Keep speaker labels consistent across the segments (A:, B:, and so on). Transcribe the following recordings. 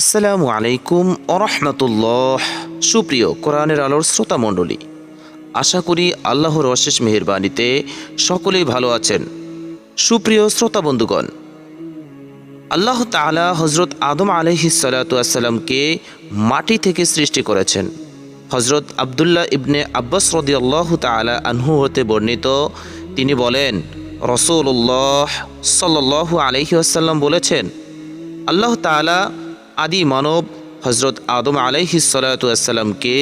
A: আসসালামু আলাইকুম আরহামতুল্লাহ সুপ্রিয় কোরআনের আলোর শ্রোতা মণ্ডলী, আশা করি আল্লাহর অশেষ মেহেরবানিতে সকলেই ভালো আছেন। সুপ্রিয় শ্রোতা বন্ধুগণ, আল্লাহ তাআলা হজরত আদম আলহি সালাতামকে মাটি থেকে সৃষ্টি করেছেন। হজরত আবদুল্লাহ ইবনে আব্বাস রদি আল্লাহ তালা আনহু হতে বর্ণিত, তিনি বলেন রসুল্লাহ সাল্লাহ আলহি আসাল্লাম বলেছেন, আল্লাহ তাআলা আদি মানব হজরত আদম আলাইহি সালাতামকে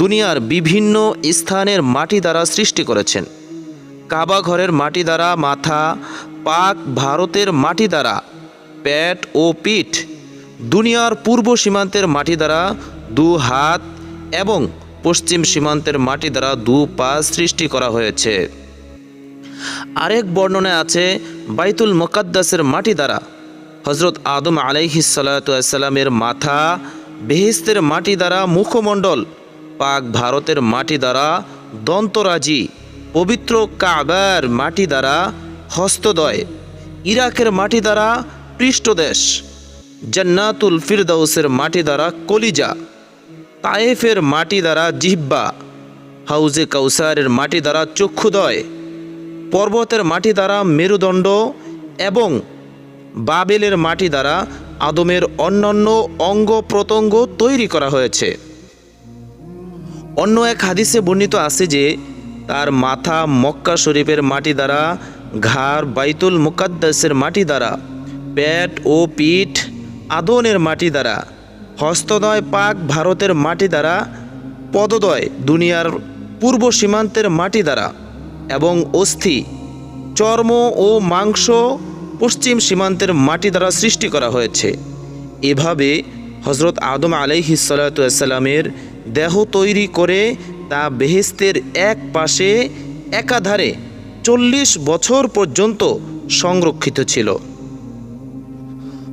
A: দুনিয়ার বিভিন্ন স্থানের মাটি দ্বারা সৃষ্টি করেছেন। কাবা ঘরের মাটি দ্বারা, মাথা, পাক ভারতের মাটি দ্বারা, পেট ও পিঠ দুনিয়ার পূর্ব সীমান্তের মাটি দ্বারা দু হাত এবং পশ্চিম সীমান্তের মাটি দ্বারা দু পা সৃষ্টি করা হয়েছে। আরেক বর্ণনায় আছে, বাইতুল মোকাদ্দাসের মাটি দ্বারা হজরত আদম আলাইহি সালাতামের মাথা বেহেস্তের মাটি দ্বারা মুখমণ্ডল, পাক ভারতের মাটি দ্বারা দন্তরাজি, পবিত্র কাবার মাটি দ্বারা হস্তদয়, ইরাকের মাটি দ্বারা পৃষ্ঠদেশ, জান্নাতুল ফিরদাউসের মাটি দ্বারা কলিজা, তায়েফের মাটি দ্বারা জিহ্বা, হাউজে কাউসারের মাটি দ্বারা চক্ষুদয়, পর্বতের মাটি দ্বারা মেরুদণ্ড এবং বাবেলের মাটি দ্বারা আদমের অন্যান্য অঙ্গ প্রত্যঙ্গ তৈরি করা হয়েছে। অন্য এক হাদিসে বর্ণিত আছে যে, তার মাথা মক্কা শরীফের মাটি দ্বারা, ঘাড় বাইতুল মুকাদ্দাসের মাটি দ্বারা, পেট ও পিঠ আদনের মাটি দ্বারা, হস্তদয় পাক ভারতের মাটি দ্বারা, পদদয় দুনিয়ার পূর্ব সীমান্তের মাটি দ্বারা এবং অস্থি, চর্ম ও মাংস পশ্চিম সীমান্তের মাটি দ্বারা সৃষ্টি করা হয়েছে। এভাবে হজরত আদম আলাইহি সালাতামের দেহ তৈরি করে তা বেহেস্তের এক পাশে একাধারে চল্লিশ বছর পর্যন্ত সংরক্ষিত ছিল।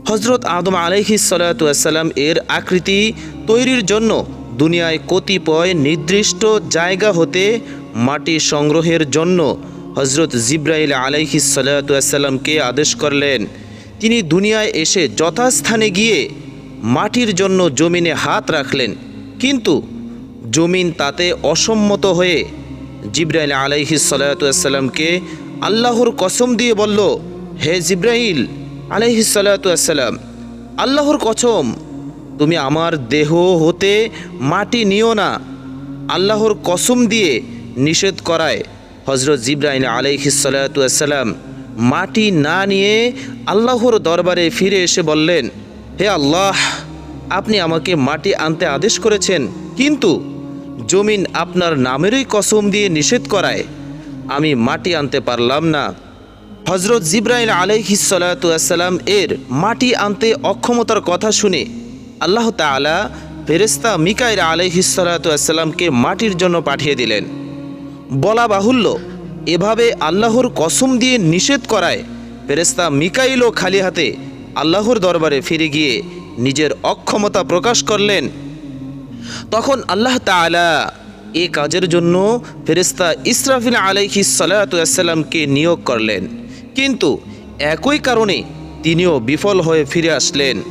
A: হজরত আদম আলাইহি সালাতাম এর আকৃতি তৈরির জন্য দুনিয়ায় কতিপয় নির্দিষ্ট জায়গা হতে মাটি সংগ্রহের জন্য হজরত জিব্রাইল আলাইহি সালাতামকে আদেশ করলেন, তিনি দুনিয়ায় এসে যথাস্থানে গিয়ে মাটির জন্য জমিনে হাত রাখলেন। কিন্তু জমিন তাতে অসম্মত হয়ে জিব্রাইল আলাইহি সালাতামকে আল্লাহর কসম দিয়ে বলল, হে জিব্রাইল আলাইহি সালাতাম আল্লাহর কসম, তুমি আমার দেহ হতে মাটি নিও না। আল্লাহর কসম দিয়ে নিষেধ করায়। হজরত জিব্রাইল আলাইহি সালাতাম মাটি না নিয়ে আল্লাহর দরবারে ফিরে এসে বললেন, হে আল্লাহ, আপনি আমাকে মাটি আনতে আদেশ করেছেন, কিন্তু জমিন আপনার নামেরই কসম দিয়ে নিষেধ করায়। আমি মাটি আনতে পারলাম না। হজরত জিব্রাইল আলাইহিসাল্লাম এর মাটি আনতে অক্ষমতার কথা শুনে আল্লাহ তালা ফেরেস্তা মিকাইর আলাইহিসাল্লামকে মাটির জন্য পাঠিয়ে দিলেন। বলা বাহুল্য, এভাবে আল্লাহর কসম দিয়ে নিষেধ করায় ফেরেস্তা মিকাইলও খালি হাতে আল্লাহর দরবারে ফিরে গিয়ে নিজের অক্ষমতা প্রকাশ করলেন। তখন আল্লাহ তালা এ কাজের জন্য ফেরেস্তা ইসরাফিল আলাইহি সালাতামকে নিয়োগ করলেন। কিন্তু একই কারণে তিনিও বিফল হয়ে ফিরে আসলেন।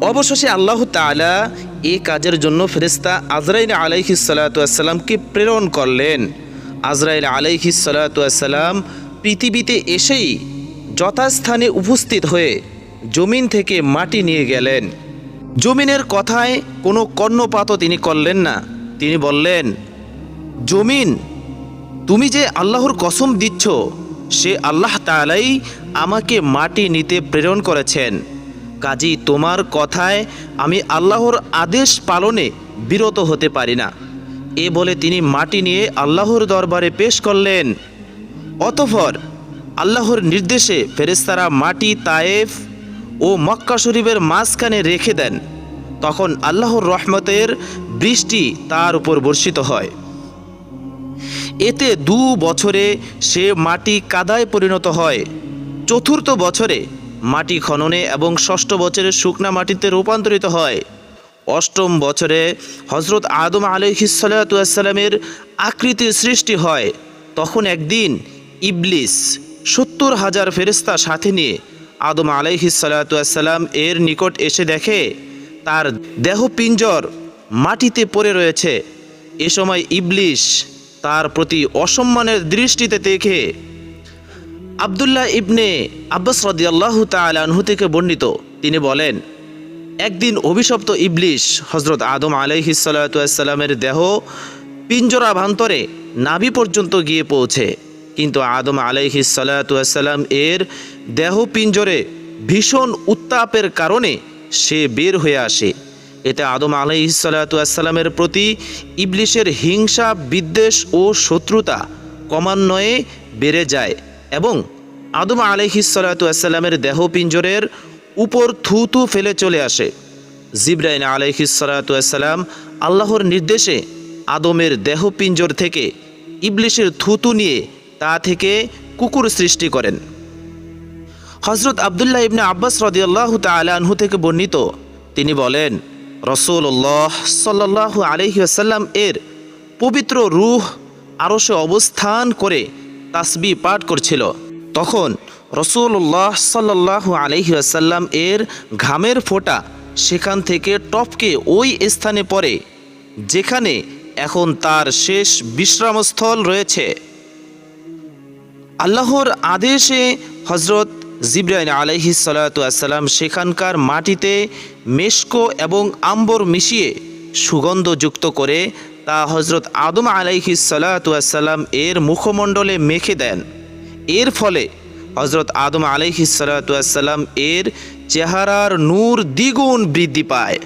A: অবশেষে আল্লাহ তালা এ কাজের জন্য ফেরেস্তা আজরাইল আলাইহি সালাতামকে প্রেরণ করলেন। আজরাইল আলাইহি সালাতাম পৃথিবীতে এসেই যথাস্থানে উপস্থিত হয়ে জমিন থেকে মাটি নিয়ে গেলেন। জমিনের কথায় কোনো কর্ণপাতও তিনি করলেন না। তিনি বললেন, জমিন, তুমি যে আল্লাহর কসম দিচ্ছ, সে আল্লাহ তালাই আমাকে মাটি নিতে প্রেরণ করেছেন। কাজী তোমার কথায় আমি আল্লাহর আদেশ পালনে বিরত হতে পারি না। এ বলে তিনি মাটি নিয়ে আল্লাহর দরবারে পেশ করলেন। অতফর আল্লাহর নির্দেশে ফেরেস্তারা মাটি, তায়েফ ও মক্কা শরীফের মাঝখানে রেখে দেন। তখন আল্লাহর রহমতের বৃষ্টি তার উপর বর্ষিত হয়। এতে দু বছরে সে মাটি কাদায় পরিণত হয়। চতুর্থ বছরে মাটি খননে এবং ষষ্ঠ বছরে শুকনা মাটিতে রূপান্তরিত হয়। অষ্টম বছরে হজরত আদম আলহিসাল্লামের আকৃতির সৃষ্টি হয়। তখন একদিন ইবলিস সত্তর হাজার ফেরেস্তা সাথে নিয়ে আদম আলাইহিসাল্লাম এর নিকট এসে দেখে, তার দেহ পিঞ্জর মাটিতে পড়ে রয়েছে। এ সময় ইবলিশ তার প্রতি অসম্মানের দৃষ্টিতে দেখে আবদুল্লাহ ইবনে আব্বাস রদিয়াল্লাহ তালাহু থেকে বর্ণিত। তিনি বলেন, একদিন অভিশপ্ত ইবলিশ হজরত আদম আলাইহিসাল্লামের দেহ পিঞ্জরা ভান্তরে নাভি পর্যন্ত গিয়ে পৌঁছে। কিন্তু আদম আলাইহিসাল্লাম এর দেহ পিঞ্জরে ভীষণ উত্তাপের কারণে সে বের হয়ে আসে। এতে আদম আলাইহিসাল্লামের প্রতি ইবলিশের হিংসা, বিদ্বেষ ও শত্রুতা ক্রমান্বয়ে বেড়ে যায়। এবং আদম আলাইহিসাল্লামের দেহ পিঞ্জরের উপর থুতু ফেলে চলে আসে। জিব্রাইন আলাইহিসাল্লাম আল্লাহর নির্দেশে আদমের দেহ পিঞ্জর থেকে ইবলিশের থুতু নিয়ে তা থেকে কুকুর সৃষ্টি করেন। হজরত আবদুল্লাহ ইবনে আব্বাস রদিয়াল্লাহ তালাহু থেকে বর্ণিত, তিনি বলেন রসুল্লাহ সাল্লাহ আলহিহাসাল্লাম এর পবিত্র রূহ আরশে অবস্থান করে তাসবি পাঠ করছিল। তখন রসুল্লাহ সাল্লাহ আলহিহাসাল্লাম এর ঘামের ফোঁটা সেখান থেকে টপকে ওই স্থানে পড়ে, যেখানে এখন তার শেষ বিশ্রামস্থল রয়েছে। আল্লাহর আদেশে হজরত জিব্রাইন আলহি সালাতাম সেখানকার মাটিতে মেশকো এবং আম্বর মিশিয়ে সুগন্ধযুক্ত করে তা হজরত আদম আলাইহি সালাতাম এর মুখমণ্ডলে মেখে দেন। এর ফলে হজরত আদম আলাইহি সালাতাম এর চেহারার নূর দ্বিগুণ বৃদ্ধি পায়।